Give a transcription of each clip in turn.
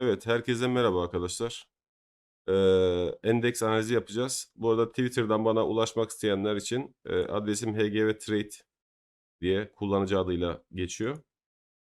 Evet, herkese merhaba arkadaşlar. Eee, endeks analizi yapacağız. Bu arada Twitter'dan bana ulaşmak isteyenler için eee, adresim HGV Trade diye kullanıcı adıyla geçiyor.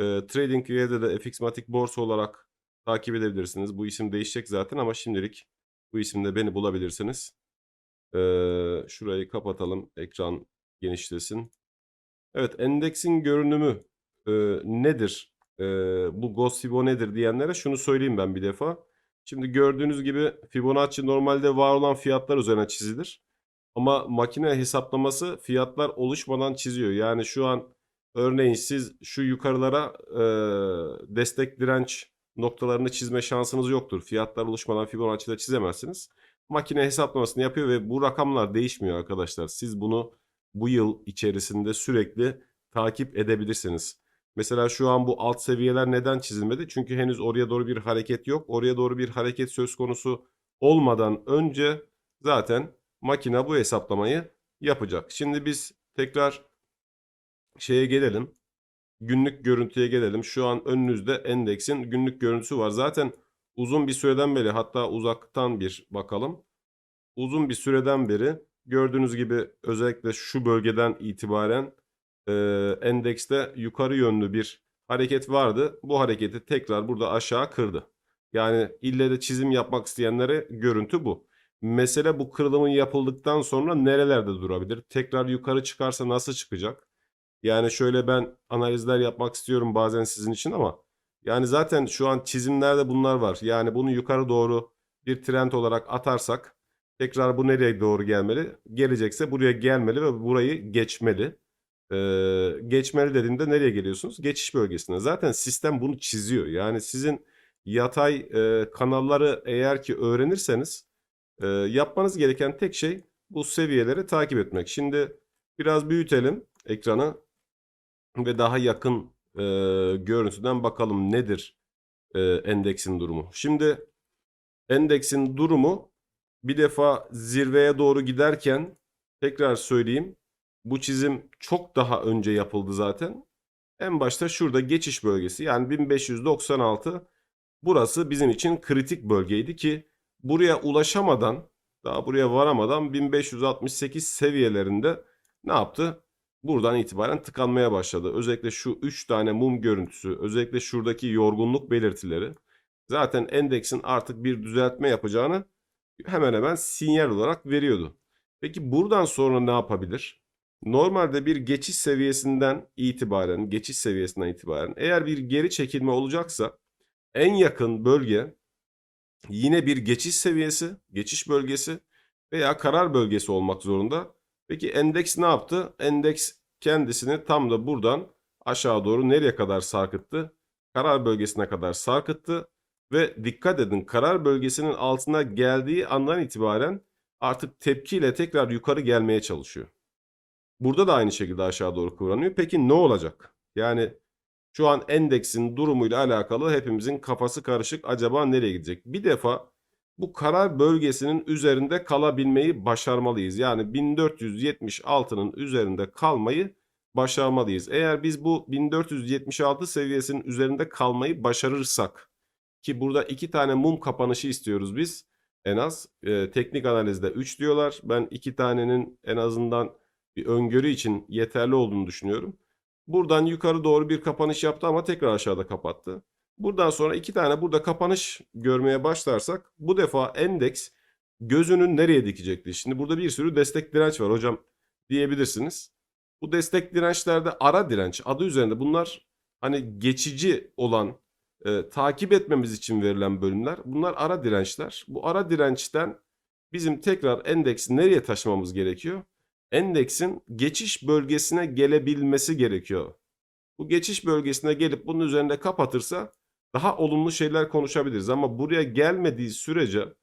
Eee TradingView'de de FXmatic Borsa olarak takip edebilirsiniz. Bu isim değişecek zaten ama şimdilik bu isimde beni bulabilirsiniz. Eee, şurayı kapatalım, ekran genişlesin. Evet, endeksin görünümü eee, nedir? Eee, bu Ghost Fibo nedir diyenlere şunu söyleyeyim ben bir defa. Şimdi gördüğünüz gibi Fibonacci normalde var olan fiyatlar üzerine çizilir. Ama makine hesaplaması fiyatlar oluşmadan çiziyor. Yani şu an örneğin siz şu yukarılara eee, destek direnç noktalarını çizme şansınız yoktur. Fiyatlar oluşmadan Fibonacci'de çizemezsiniz. Makine hesaplamasını yapıyor ve bu rakamlar değişmiyor arkadaşlar. Siz bunu bu yıl içerisinde sürekli takip edebilirsiniz. Mesela şu an bu alt seviyeler neden çizilmedi? Çünkü henüz oraya doğru bir hareket yok. Oraya doğru bir hareket söz konusu olmadan önce zaten makine bu hesaplamayı yapacak. Şimdi biz tekrar şeye gelelim. Günlük görüntüye gelelim. Şu an önünüzde endeksin günlük görüntüsü var. Zaten uzun bir süreden beri hatta uzaktan bir bakalım. Uzun bir süreden beri gördüğünüz gibi özellikle şu bölgeden itibaren eee, endekste yukarı yönlü bir hareket vardı. Bu hareketi tekrar burada aşağı kırdı. Yani ille de çizim yapmak isteyenlere görüntü bu. Mesele bu kırılımın yapıldıktan sonra nerelerde durabilir? Tekrar yukarı çıkarsa nasıl çıkacak? Yani şöyle ben analizler yapmak istiyorum bazen sizin için ama yani zaten şu an çizimlerde bunlar var. Yani bunu yukarı doğru bir trend olarak atarsak tekrar bu nereye doğru gelmeli? Gelecekse buraya gelmeli ve burayı geçmeli. Ee, geçmeli dediğimde nereye geliyorsunuz? Geçiş bölgesine. Zaten sistem bunu çiziyor. Yani sizin yatay e, kanalları eğer ki öğrenirseniz e, yapmanız gereken tek şey bu seviyeleri takip etmek. Şimdi biraz büyütelim ekranı ve daha yakın e, görüntüden bakalım nedir e, endeksin durumu. Şimdi endeksin durumu bir defa zirveye doğru giderken tekrar söyleyeyim bu çizim çok daha önce yapıldı zaten. En başta şurada geçiş bölgesi yani 1596 burası bizim için kritik bölgeydi ki buraya ulaşamadan daha buraya varamadan 1568 seviyelerinde ne yaptı? Buradan itibaren tıkanmaya başladı. Özellikle şu 3 tane mum görüntüsü, özellikle şuradaki yorgunluk belirtileri zaten endeksin artık bir düzeltme yapacağını hemen hemen sinyal olarak veriyordu. Peki buradan sonra ne yapabilir? Normalde bir geçiş seviyesinden itibaren, geçiş seviyesinden itibaren eğer bir geri çekilme olacaksa en yakın bölge yine bir geçiş seviyesi, geçiş bölgesi veya karar bölgesi olmak zorunda. Peki endeks ne yaptı? Endeks kendisini tam da buradan aşağı doğru nereye kadar sarkıttı? Karar bölgesine kadar sarkıttı ve dikkat edin karar bölgesinin altına geldiği andan itibaren artık tepkiyle tekrar yukarı gelmeye çalışıyor. Burada da aynı şekilde aşağı doğru kıvranıyor. Peki ne olacak? Yani şu an endeksin durumuyla alakalı hepimizin kafası karışık. Acaba nereye gidecek? Bir defa bu karar bölgesinin üzerinde kalabilmeyi başarmalıyız. Yani 1476'nın üzerinde kalmayı başarmalıyız. Eğer biz bu 1476 seviyesinin üzerinde kalmayı başarırsak ki burada iki tane mum kapanışı istiyoruz biz en az. Ee, teknik analizde 3 diyorlar. Ben iki tanenin en azından bir öngörü için yeterli olduğunu düşünüyorum. Buradan yukarı doğru bir kapanış yaptı ama tekrar aşağıda kapattı. Buradan sonra iki tane burada kapanış görmeye başlarsak bu defa endeks gözünün nereye dikecekti? Şimdi burada bir sürü destek direnç var hocam diyebilirsiniz. Bu destek dirençlerde ara direnç adı üzerinde bunlar hani geçici olan e, takip etmemiz için verilen bölümler. Bunlar ara dirençler. Bu ara dirençten bizim tekrar endeksi nereye taşımamız gerekiyor? Endeksin geçiş bölgesine gelebilmesi gerekiyor. Bu geçiş bölgesine gelip bunun üzerinde kapatırsa daha olumlu şeyler konuşabiliriz. Ama buraya gelmediği sürece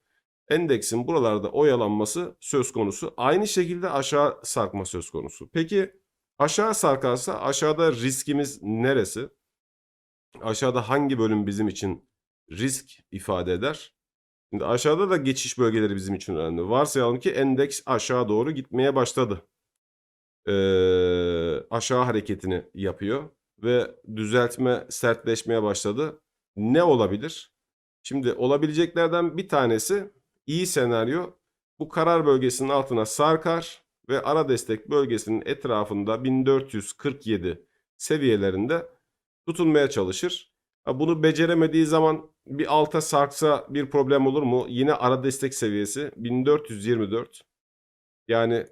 endeksin buralarda oyalanması söz konusu. Aynı şekilde aşağı sarkma söz konusu. Peki aşağı sarkarsa aşağıda riskimiz neresi? Aşağıda hangi bölüm bizim için risk ifade eder? Şimdi aşağıda da geçiş bölgeleri bizim için önemli. Varsayalım ki endeks aşağı doğru gitmeye başladı. Ee, aşağı hareketini yapıyor ve düzeltme sertleşmeye başladı. Ne olabilir? Şimdi olabileceklerden bir tanesi iyi senaryo bu karar bölgesinin altına sarkar ve ara destek bölgesinin etrafında 1447 seviyelerinde tutunmaya çalışır. Bunu beceremediği zaman bir alta sarksa bir problem olur mu? Yine ara destek seviyesi 1424. Yani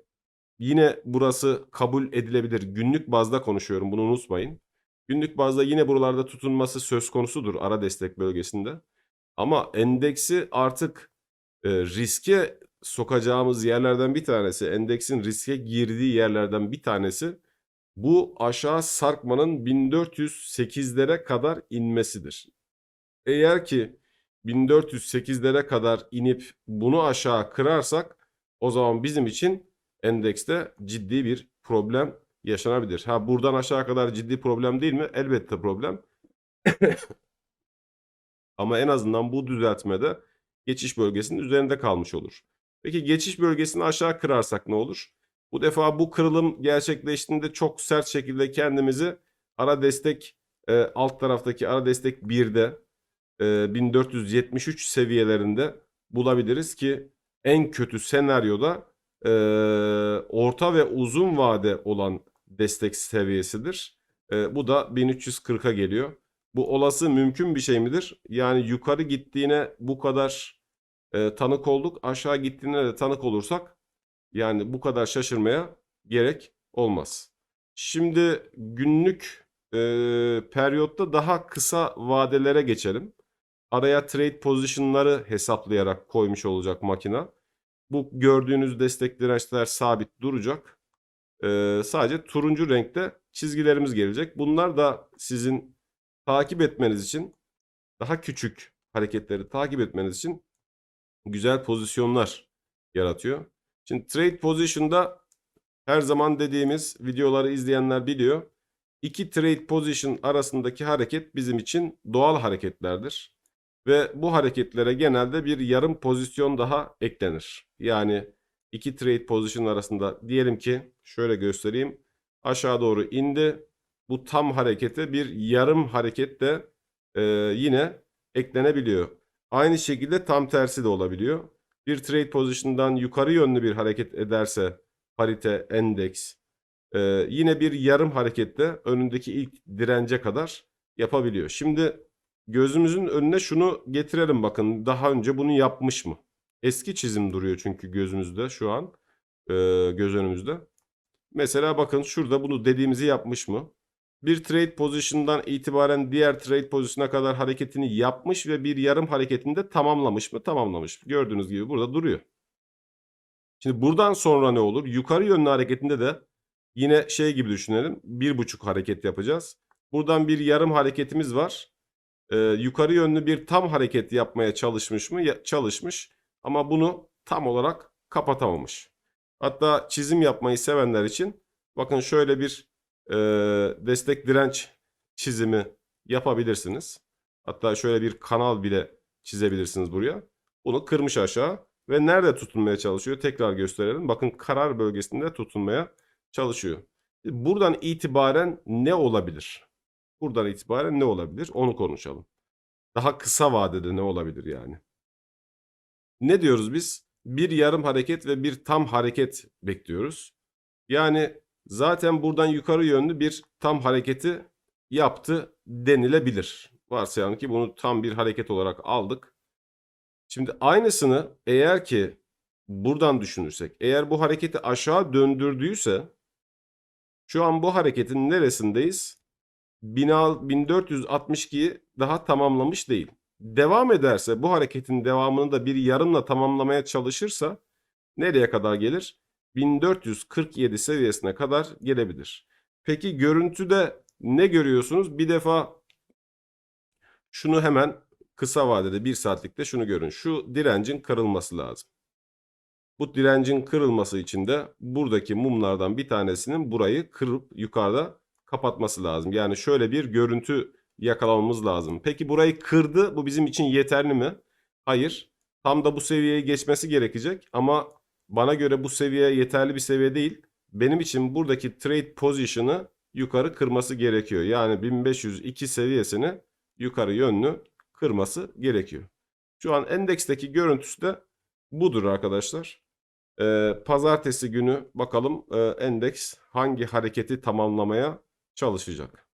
yine burası kabul edilebilir. Günlük bazda konuşuyorum bunu unutmayın. Günlük bazda yine buralarda tutunması söz konusudur ara destek bölgesinde. Ama endeksi artık e, riske sokacağımız yerlerden bir tanesi, endeksin riske girdiği yerlerden bir tanesi bu aşağı sarkmanın 1408'lere kadar inmesidir. Eğer ki 1408'lere kadar inip bunu aşağı kırarsak o zaman bizim için endekste ciddi bir problem yaşanabilir. Ha buradan aşağı kadar ciddi problem değil mi? Elbette problem. Ama en azından bu düzeltmede geçiş bölgesinin üzerinde kalmış olur. Peki geçiş bölgesini aşağı kırarsak ne olur? Bu defa bu kırılım gerçekleştiğinde çok sert şekilde kendimizi ara destek e, alt taraftaki ara destek 1'de e, 1473 seviyelerinde bulabiliriz ki en kötü senaryoda e, orta ve uzun vade olan destek seviyesidir. E, bu da 1340'a geliyor. Bu olası mümkün bir şey midir? Yani yukarı gittiğine bu kadar e, tanık olduk. Aşağı gittiğine de tanık olursak yani bu kadar şaşırmaya gerek olmaz. Şimdi günlük e, periyotta daha kısa vadelere geçelim. Araya trade pozisyonları hesaplayarak koymuş olacak makina. Bu gördüğünüz destek dirençler sabit duracak. E, sadece turuncu renkte çizgilerimiz gelecek. Bunlar da sizin takip etmeniz için daha küçük hareketleri takip etmeniz için güzel pozisyonlar yaratıyor. Şimdi trade position'da her zaman dediğimiz videoları izleyenler biliyor. İki trade position arasındaki hareket bizim için doğal hareketlerdir. Ve bu hareketlere genelde bir yarım pozisyon daha eklenir. Yani iki trade position arasında diyelim ki şöyle göstereyim. Aşağı doğru indi. Bu tam harekete bir yarım hareket de e, yine eklenebiliyor. Aynı şekilde tam tersi de olabiliyor. Bir trade position'dan yukarı yönlü bir hareket ederse parite, endeks e, yine bir yarım harekette önündeki ilk dirence kadar yapabiliyor. Şimdi gözümüzün önüne şunu getirelim bakın. Daha önce bunu yapmış mı? Eski çizim duruyor çünkü gözümüzde şu an. e, göz önümüzde. Mesela bakın şurada bunu dediğimizi yapmış mı? Bir trade position'dan itibaren diğer trade pozisyona kadar hareketini yapmış ve bir yarım hareketinde tamamlamış mı? Tamamlamış. Gördüğünüz gibi burada duruyor. Şimdi buradan sonra ne olur? Yukarı yönlü hareketinde de yine şey gibi düşünelim. Bir buçuk hareket yapacağız. Buradan bir yarım hareketimiz var. Ee, yukarı yönlü bir tam hareket yapmaya çalışmış mı? Ya- çalışmış. Ama bunu tam olarak kapatamamış. Hatta çizim yapmayı sevenler için bakın şöyle bir e, destek direnç çizimi yapabilirsiniz. Hatta şöyle bir kanal bile çizebilirsiniz buraya. Bunu kırmış aşağı ve nerede tutunmaya çalışıyor? Tekrar gösterelim. Bakın karar bölgesinde tutunmaya çalışıyor. Buradan itibaren ne olabilir? Buradan itibaren ne olabilir? Onu konuşalım. Daha kısa vadede ne olabilir yani? Ne diyoruz biz? Bir yarım hareket ve bir tam hareket bekliyoruz. Yani zaten buradan yukarı yönlü bir tam hareketi yaptı denilebilir. Varsayalım ki bunu tam bir hareket olarak aldık. Şimdi aynısını eğer ki buradan düşünürsek, eğer bu hareketi aşağı döndürdüyse şu an bu hareketin neresindeyiz? 1462'yi daha tamamlamış değil. Devam ederse bu hareketin devamını da bir yarımla tamamlamaya çalışırsa nereye kadar gelir? 1447 seviyesine kadar gelebilir. Peki görüntüde ne görüyorsunuz? Bir defa şunu hemen kısa vadede bir saatlikte şunu görün. Şu direncin kırılması lazım. Bu direncin kırılması için de buradaki mumlardan bir tanesinin burayı kırıp yukarıda kapatması lazım. Yani şöyle bir görüntü yakalamamız lazım. Peki burayı kırdı. Bu bizim için yeterli mi? Hayır. Tam da bu seviyeye geçmesi gerekecek ama bana göre bu seviye yeterli bir seviye değil. Benim için buradaki trade position'ı yukarı kırması gerekiyor. Yani 1502 seviyesini yukarı yönlü kırması gerekiyor. Şu an endeksteki görüntüsü de budur arkadaşlar. Ee, pazartesi günü bakalım e, endeks hangi hareketi tamamlamaya çalışacak.